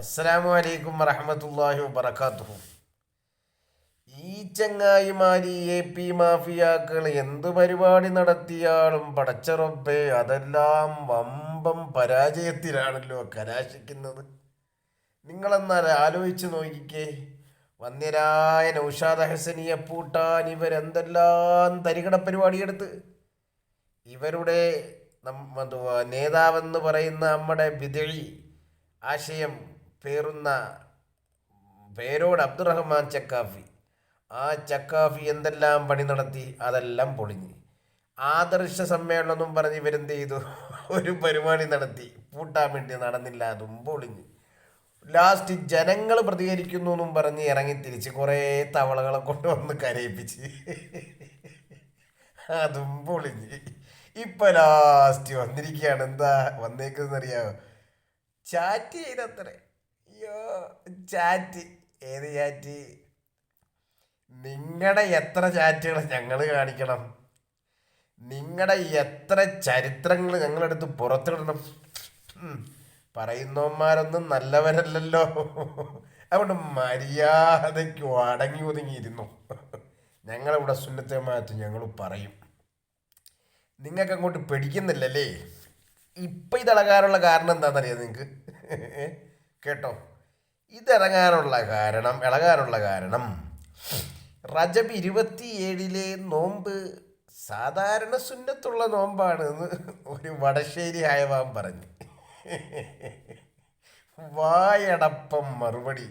അസ്സലാമു അലൈക്കും വറഹമത്തല്ലാഹി വബർക്കാത്തുഹു ഈ ചങ്ങായിമാരി എ പി മാഫിയാക്കൾ എന്ത് പരിപാടി നടത്തിയാലും പടച്ചറൊപ്പേ അതെല്ലാം വമ്പം പരാജയത്തിലാണല്ലോ കലാശിക്കുന്നത്. നിങ്ങളെന്നാൽ ആലോചിച്ച് നോക്കിക്കേ. വന്യരായ നൗഷാദ് ഹസനിയെ പൂട്ടാൻ ഇവരെന്തെല്ലാം തരികട പരിപാടിയെടുത്ത്. ഇവരുടെ നേതാവെന്ന് പറയുന്ന നമ്മുടെ വിതഴി ആശയം പേറുന്ന പേരോട് അബ്ദുറഹ്മാൻ ചക്കാഫി. ആ ചക്കാഫി എന്തെല്ലാം പണി നടത്തി അതെല്ലാം പൊളിഞ്ഞ്. ആദർശ സമ്മേളനം പറഞ്ഞ് ഇവരെന്ത് ചെയ്തു? ഒരു പരിപാടി നടത്തി. പൂട്ടാൻ വേണ്ടി നടന്നില്ല അതും പൊളിഞ്ഞ്. ലാസ്റ്റ് ജനങ്ങൾ പ്രതികരിക്കുന്നു എന്നും പറഞ്ഞ് ഇറങ്ങി തിരിച്ച് കുറേ തവളകളെ കൊണ്ടുവന്ന് കരയിപ്പിച്ച്. അതും പൊളിഞ്ഞ്. ഇപ്പൊ ലാസ്റ്റ് വന്നിരിക്കുകയാണ്. എന്താ വന്നേക്കുന്നറിയാമോ ചാറ്റ് ചെയ്തത്രേ. അയ്യോ ചാറ്റ് ഏത് ചാറ്റ് നിങ്ങളുടെ എത്ര ചാറ്റുകൾ ഞങ്ങൾ കാണിക്കണം? നിങ്ങളുടെ എത്ര ചരിത്രങ്ങൾ ഞങ്ങളെടുത്ത് പുറത്തിടണം. പറയുന്നവന്മാരൊന്നും നല്ലവരല്ലല്ലോ. അതുകൊണ്ട് മര്യാദയ്ക്ക് അടങ്ങി ഒതുങ്ങിയിരുന്നു. ഞങ്ങളിവിടെ സുന്നത്തമാത്ത് ഞങ്ങൾ പറയും. നിങ്ങൾക്ക് അങ്ങോട്ട് പിടിക്കുന്നില്ലല്ലേ? ഇപ്പം ഇതളകാനുള്ള കാരണം എന്താണെന്നറിയാം നിങ്ങൾക്ക് കേട്ടോ. ഇതിറങ്ങാനുള്ള കാരണം ഇളകാനുള്ള കാരണം റജബ് ഇരുപത്തിയേഴിലെ നോമ്പ് സാധാരണ സുന്നത്തുള്ള നോമ്പാണ് എന്ന് ഒരു വടശ്ശേരി ആയവാൻ പറഞ്ഞു. വായടപ്പം മറുപടി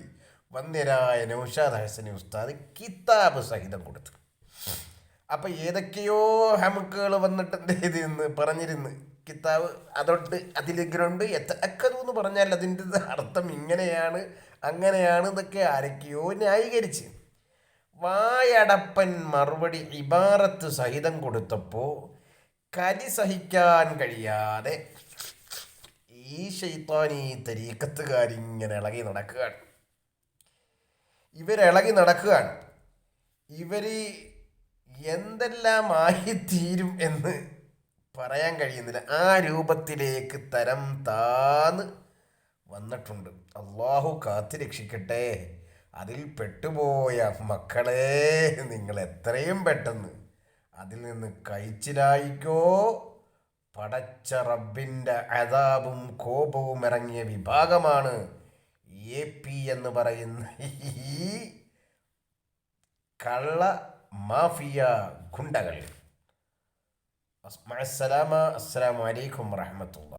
വന്നിരായ നൗഷാദ് ഹസനി ഉസ്താദ് കിതാബ് സഹിതം കൊടുത്തു. അപ്പം ഏതൊക്കെയോ ഹമുക്കുകൾ വന്നിട്ടുണ്ട് എന്ത് ചെയ്തിരുന്ന് പറഞ്ഞിരുന്ന്. കിതാബ് അതുണ്ട് അതിലിങ്ങനുണ്ട് എത്തക്കതു എന്ന് പറഞ്ഞാൽ അതിന്റെ അർത്ഥം ഇങ്ങനെയാണ് അങ്ങനെയാണ് എന്നൊക്കെ ആരൊക്കെയോ ന്യായീകരിച്ച്. വായടപ്പൻ മറുപടി ഇബാറത്ത് സഹിതം കൊടുത്തപ്പോൾ കലി സഹിക്കാൻ കഴിയാതെ ഈ ഷെയ്ത്താനി തരീക്കത്തുകാരിങ്ങനെ ഇളകി നടക്കുകയാണ്. ഇവരിളകി നടക്കുകയാണ്. ഇവർ എന്തെല്ലാം ആയിത്തീരും എന്ന് പറയാൻ കഴിയുന്നില്ല. ആ രൂപത്തിലേക്ക് തരം താന്ന് വന്നിട്ടുണ്ട്. അള്ളാഹു കാത്തു രക്ഷിക്കട്ടെ. അതിൽ പെട്ടുപോയ മക്കളെ നിങ്ങൾ എത്രയും പെട്ടെന്ന് അതിൽ നിന്ന് കഴിച്ചിലായിക്കോ. പടച്ച റബ്ബിന്റെ അതാപും കോപവും ഇറങ്ങിയ വിഭാഗമാണ് എ പി എന്ന് പറയുന്ന ഈ കള്ള മാഫിയ ഗുണ്ടകൾ. അസ്സലാമ അസ്സലാമു അലൈക്കും വറഹമത്തുള്ള